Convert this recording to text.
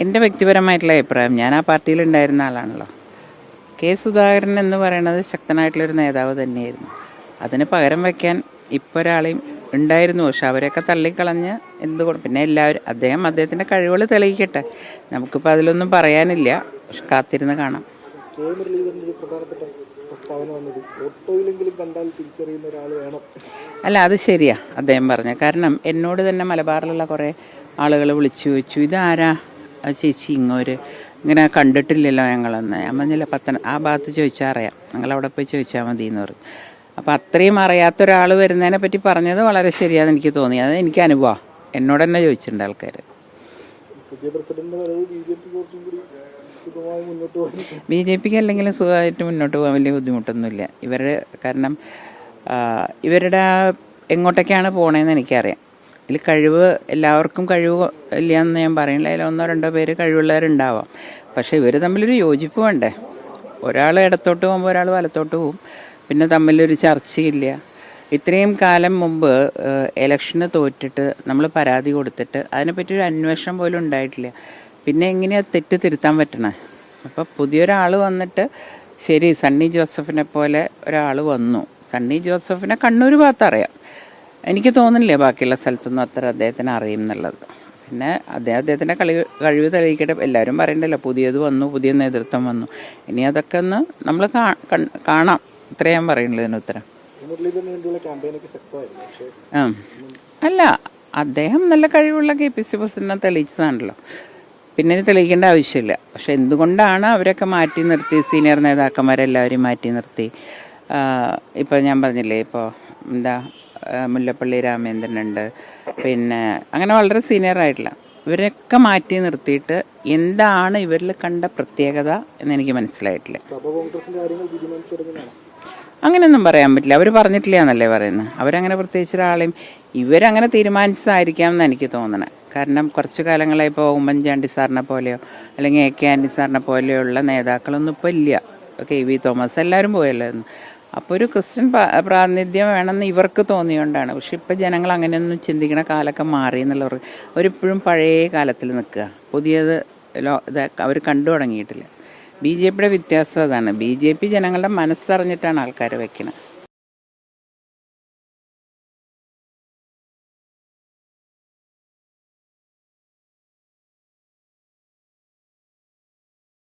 എന്റെ വ്യക്തിപരമായിട്ടുള്ള അഭിപ്രായം. ഞാൻ ആ പാർട്ടിയിൽ ഉണ്ടായിരുന്ന ആളാണല്ലോ. കെ സുധാകരൻ എന്ന് പറയുന്നത് ശക്തനായിട്ടുള്ളൊരു നേതാവ് തന്നെയായിരുന്നു. അതിന് പകരം വയ്ക്കാൻ ഇപ്പോൾ ഒരാളെയും ഉണ്ടായിരുന്നു. പക്ഷെ അവരെയൊക്കെ തള്ളിക്കളഞ്ഞ് എന്തുകൊണ്ട് പിന്നെ എല്ലാവരും അദ്ദേഹം അദ്ദേഹത്തിന്റെ കഴിവുകൾ തെളിയിക്കട്ടെ. നമുക്കിപ്പോൾ അതിലൊന്നും പറയാനില്ല. പക്ഷെ കാത്തിരുന്ന് കാണാം. അല്ല അത് ശരിയാ. അദ്ദേഹം പറഞ്ഞു കാരണം എന്നോട് തന്നെ മലബാറിലുള്ള കുറേ ആളുകൾ വിളിച്ചു ചോദിച്ചു ഇതാരാ? ആ ചേച്ചി ഇങ്ങോര് ഇങ്ങനെ കണ്ടിട്ടില്ലല്ലോ ഞങ്ങളെന്ന്. ഞാൻ പറഞ്ഞില്ല പത്തന ആ ഭാഗത്ത് ചോദിച്ചാൽ അറിയാം. നിങ്ങൾ അവിടെ പോയി ചോദിച്ചാൽ മതി എന്ന് പറഞ്ഞു. അപ്പം അത്രയും അറിയാത്ത ഒരാൾ വരുന്നതിനെ പറ്റി പറഞ്ഞത് വളരെ ശരിയാണെന്ന് എനിക്ക് തോന്നി. അത് എനിക്ക് അനുഭവം. എന്നോട് തന്നെ ചോദിച്ചിട്ടുണ്ട് ആൾക്കാർ ബി ജെ പിക്ക് അല്ലെങ്കിലും സുഖമായിട്ട് മുന്നോട്ട് പോകാൻ വലിയ ബുദ്ധിമുട്ടൊന്നുമില്ല. ഇവരുടെ കാരണം ഇവരുടെ എങ്ങോട്ടൊക്കെയാണ് പോണേന്ന് എനിക്കറിയാം. ഇതിൽ കഴിവ് എല്ലാവർക്കും കഴിവ് ഇല്ല എന്ന് ഞാൻ പറയുന്നില്ല. അതിൽ ഒന്നോ രണ്ടോ പേര് കഴിവുള്ളവരുണ്ടാവാം. പക്ഷേ ഇവർ തമ്മിലൊരു യോജിപ്പ് വേണ്ടേ? ഒരാൾ ഇടത്തോട്ട് പോകുമ്പോൾ ഒരാൾ വലത്തോട്ട് പോകും. പിന്നെ തമ്മിലൊരു ചർച്ചയില്ല. ഇത്രയും കാലം മുമ്പ് ഇലക്ഷന് തോറ്റിട്ട് നമ്മൾ പരാതി കൊടുത്തിട്ട് അതിനെപ്പറ്റി ഒരു അന്വേഷണം പോലും ഉണ്ടായിട്ടില്ല. പിന്നെ എങ്ങനെയാ തെറ്റ് തിരുത്താൻ പറ്റണേ? അപ്പോൾ പുതിയൊരാൾ വന്നിട്ട് ശരി സണ്ണി ജോസഫിനെ പോലെ ഒരാൾ വന്നു. സണ്ണി ജോസഫിനെ കണ്ണൂർ ഭാഗത്ത് അറിയാം എനിക്ക് തോന്നുന്നില്ല ബാക്കിയുള്ള സ്ഥലത്തൊന്നും അത്ര അദ്ദേഹത്തിന് അറിയും എന്നുള്ളത്. പിന്നെ അദ്ദേഹം അദ്ദേഹത്തിന്റെ കളി കഴിവ് തെളിയിക്കട്ടെ. എല്ലാവരും പറയണ്ടല്ലോ പുതിയത് വന്നു പുതിയ നേതൃത്വം വന്നു. ഇനി അതൊക്കെ ഒന്ന് നമ്മൾ കാണാം. ഇത്രയും ഞാൻ പറയുന്നുള്ളൂ ഇതിന് ഉത്തരം. അല്ല അദ്ദേഹം നല്ല കഴിവുള്ള കെ പി സി പ്രസിഡന്റിനെ തെളിയിച്ചതാണല്ലോ. പിന്നെ തെളിയിക്കേണ്ട ആവശ്യമില്ല. പക്ഷെ എന്തുകൊണ്ടാണ് അവരൊക്കെ മാറ്റി നിർത്തി സീനിയർ നേതാക്കന്മാരെല്ലാവരും മാറ്റി നിർത്തി? ഇപ്പോൾ ഞാൻ പറഞ്ഞില്ലേ ഇപ്പോൾ എന്താ മുല്ലപ്പള്ളി രാമേന്ദ്രനുണ്ട് പിന്നെ അങ്ങനെ വളരെ സീനിയർ ആയിട്ടുള്ള ഇവരൊക്കെ മാറ്റി നിർത്തിയിട്ട് എന്താണ് ഇവരിൽ കണ്ട പ്രത്യേകത എന്ന് എനിക്ക് മനസ്സിലായിട്ടില്ല. അങ്ങനെയൊന്നും പറയാൻ പറ്റില്ല. അവർ പറഞ്ഞിട്ടില്ല എന്നല്ലേ പറയുന്നത്. അവരങ്ങനെ പ്രത്യേകിച്ച് ഒരാളെയും ഇവരങ്ങനെ തീരുമാനിച്ചതായിരിക്കാം എന്ന് എനിക്ക് തോന്നണേ. കാരണം കുറച്ചു കാലങ്ങളായി ഇപ്പോൾ ഉമ്മൻചാണ്ടി സാറിനെ പോലെയോ അല്ലെങ്കിൽ എ കെ ആൻഡി സാറിനെ പോലെയുള്ള നേതാക്കളൊന്നും ഇപ്പോൾ ഇല്ല. കെ വി തോമസ് എല്ലാവരും പോയല്ലോ. അപ്പോൾ ഒരു ക്രിസ്ത്യൻ പ്രാ- പ്രാതിനിധ്യം വേണമെന്ന് ഇവർക്ക് തോന്നിയോണ്ടാണ്. പക്ഷെ ഇപ്പം ജനങ്ങൾ അങ്ങനെയൊന്നും ചിന്തിക്കണ കാലമൊക്കെ മാറി എന്നുള്ളവർ അവരിപ്പോഴും പഴയ കാലത്തിൽ നിൽക്കുക. പുതിയത് ലോ ഇത് അവർ കണ്ടു തുടങ്ങിയിട്ടില്ല. ബി ജെ പിയുടെ വ്യത്യാസം അതാണ്. ബി ജെ പി ജനങ്ങളുടെ മനസ്സറിഞ്ഞിട്ടാണ് ആൾക്കാർ വെക്കുന്നത്